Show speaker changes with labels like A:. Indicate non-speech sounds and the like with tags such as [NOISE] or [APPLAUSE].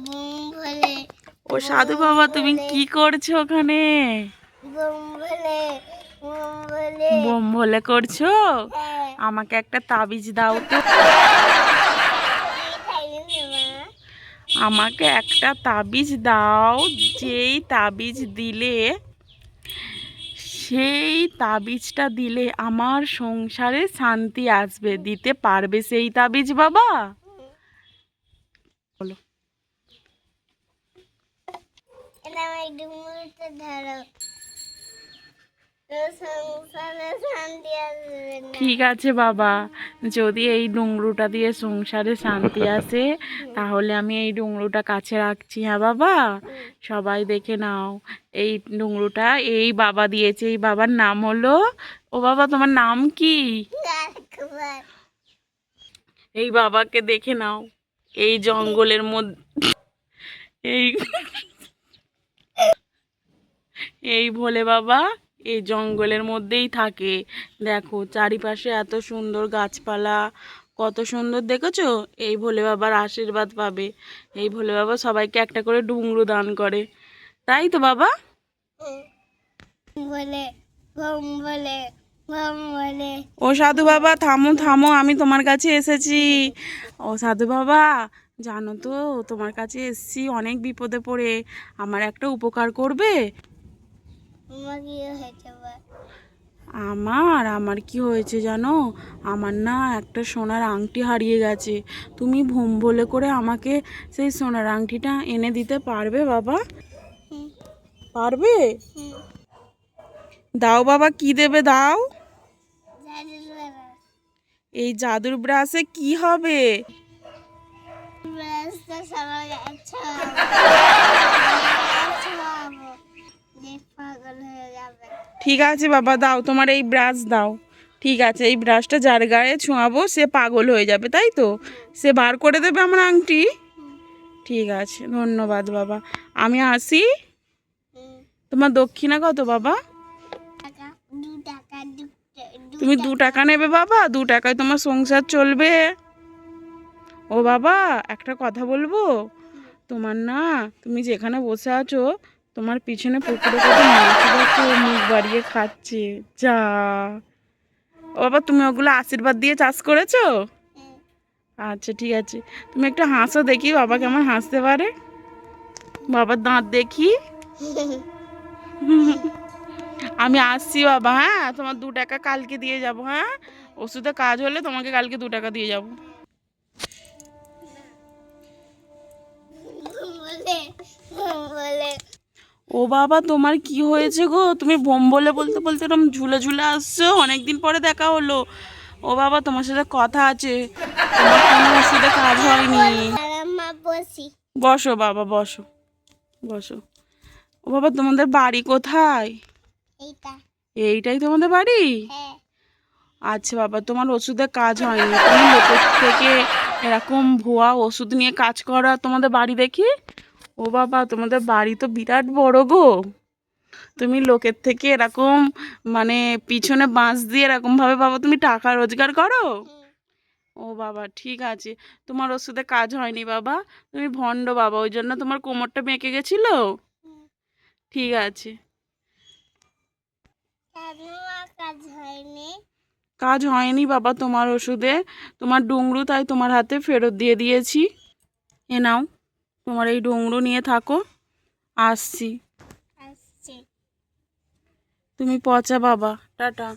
A: Broom ভোলে
B: ও সাধু বাবা তুমি কি করছ ওখানে?
A: ভোলে বোম ভোলে
B: করছ?
A: হ্যাঁ।
B: আমাকে একটা তাবিজ দাও তো। আমাকে একটা তাবিজ দাও যেই তাবিজ দিলে সেই তাবিজটা দিলে আমার সংসারে শান্তি আসবে দিতে পারবে সেই তাবিজ বাবা? বলো। ঠিক আছে বাবা যদি এই ডুংরুটা দিয়ে সংসারে শান্তি আসে তাহলে আমি এই ডুংরুটা কাছে রাখছি হ্যাঁ বাবা? সবাই দেখে নাও এই ডুংরুটা এই বাবা দিয়েছে এই বাবার নাম হলো ও বাবা তোমার নাম কি? এই বাবাকে দেখে নাও। এই জঙ্গলের মধ্যে, এই এই ভোলে বাবা, এই জঙ্গলের মধ্যেই থাকে। দেখো, চারিপাশে এত সুন্দর গাছপালা, কত সুন্দর দেখেছ? এই ভোলে বাবার আশীর্বাদ পাবে। এই ভোলে বাবা সবাইকে একটা করে ডুংরু দান করে। তাই তো বাবা?
A: বলে বলে
B: ও সাধু বাবা থামো থামো আমি তোমার কাছে এসেছি। ও সাধু বাবা জানো তো তোমার কাছে এসেছি অনেক বিপদে পড়ে। আমার একটা উপকার করবে?
A: আমার
B: আমার কি হয়েছে জানো? আমার না একটা সোনার আংটি হারিয়ে গেছে। তুমি ভুম বলে করে আমাকে সেই সোনার আংটিটা এনে দিতে পারবে বাবা? পারবে? দাও বাবা কি দেবে দাও? এই জাদুর ব্রাশে কি হবে? ঠিক আছে বাবা দাও তোমার এই ব্রাশ দাও। ঠিক আছে এই ব্রাশটা যার গায়ে ছোঁয়াবো সে পাগল হয়ে যাবে তাই তো? সে বার করে দেবে আমার আংটি? ঠিক আছে ধন্যবাদ বাবা। আমি আসি? তোমার দক্ষিণা কত বাবা? তুমি দু টাকা নেবে বাবা, দু টাকায় তোমার সংসার চলবে। ও বাবা, একটা কথা বলব? তোমার না, তুমি যেখানে বসে আছো, তোমার পিছনে পুকুরে মুখ বাড়িয়ে খাচ্ছে, যা। ও বাবা, তুমি ওগুলো আশীর্বাদ দিয়ে চাষ করেছ? আচ্ছা ঠিক আছে। তুমি একটু হাসো দেখি, বাবা কেমন হাসতে পারে। বাবার দাঁত দেখি। [LAUGHS] আমি আসছি বাবা হ্যাঁ? তোমার দু টাকা কালকে দিয়ে যাব হ্যাঁ? ওষুধে কাজ হলে তোমাকে কালকে দু টাকা দিয়ে যাব। ও বাবা, তোমার কি হয়েছে গো? তুমি বোম বলে বলতে বলতে এরকম ঝুলে ঝুলে আসছো? অনেকদিন পরে দেখা হলো। ও বাবা, তোমার সাথে কথা আছে। ওষুধে কাজ হয়নি।
A: বসো
B: বাবা, বসো। বসো। ও বাবা, তোমাদের বাড়ি কোথায়? এইটাই তোমাদের বাড়ি?
A: হ্যাঁ।
B: আচ্ছা বাবা তোমার ওষুধে কাজ হয়নি। তুমি লোকের থেকে এরকম ভুয়া ওষুধ নিয়ে কাজ করা তোমাদের বাড়ি দেখি? ও বাবা তোমাদের বাড়ি তো বিরাট বড় গো। তুমি লোকের থেকে এরকম মানে পিছনে বাঁশ দিয়ে এরকম ভাবে বাবা তুমি টাকা রোজগার করো? ও বাবা ঠিক আছে। তোমার ওষুধে কাজ হয়নি বাবা? তুমি ভণ্ড বাবা ওই জন্য তোমার কোমরটা বেঁকে গেছিল? ঠিক আছে।
A: কাজ হয়নি।
B: কাজ হয়নি বাবা তোমার ওষুধে। তোমার ডুংরু তাই তোমার হাতে ফেরত দিয়ে দিয়েছি। এ নাও তোমার এই ডুংরু নিয়ে থাকো। আসছি।
A: আসছে।
B: তুমি পচা বাবা টাটা।